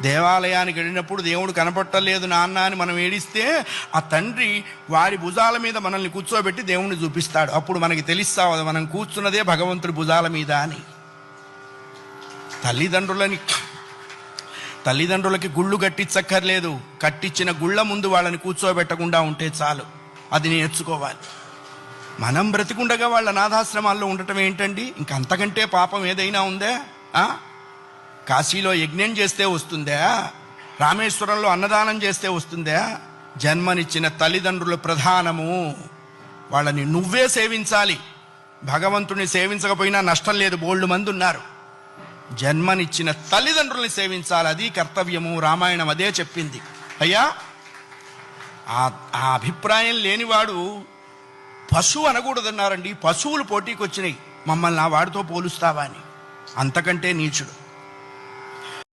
దేవాలయానికి వెళ్ళినప్పుడు దేవుడు కనపట్టలేదు నాన్న అని మనం ఏడిస్తే ఆ తండ్రి వాడి భుజాల మీద మనల్ని కూర్చోబెట్టి దేవుణ్ణి చూపిస్తాడు. అప్పుడు మనకి తెలుస్తావు మనం కూర్చున్నదే భగవంతుడి భుజాల మీద అని. తల్లిదండ్రులని తల్లిదండ్రులకి గుళ్ళు కట్టించక్కర్లేదు. కట్టించిన గుళ్ళ ముందు వాళ్ళని కూర్చోబెట్టకుండా ఉంటే చాలు. అది నేర్చుకోవాలి. మనం బ్రతికుండగా వాళ్ళ నాథాశ్రమాల్లో ఉండటం ఏంటండి? ఇంకంతకంటే పాపం ఏదైనా ఉందే? ఆ? కాశీలో యజ్ఞం చేస్తే వస్తుందా? రామేశ్వరంలో అన్నదానం చేస్తే వస్తుందా? జన్మనిచ్చిన తల్లిదండ్రులు ప్రధానము. వాళ్ళని నువ్వే సేవించాలి. భగవంతుని సేవించకపోయినా నష్టం లేదు బోల్డ్ మంది ఉన్నారు జన్మనిచ్చిన తల్లిదండ్రుల్ని సేవించాలి అది కర్తవ్యము రామాయణం అదే చెప్పింది. అయ్యా ఆ ఆ అభిప్రాయం లేనివాడు పశువు అనకూడదన్నారండి. పశువులు పోటీకి వచ్చినాయి మమ్మల్ని ఆ వాడితో పోలుస్తావా అని. అంతకంటే నీచుడు.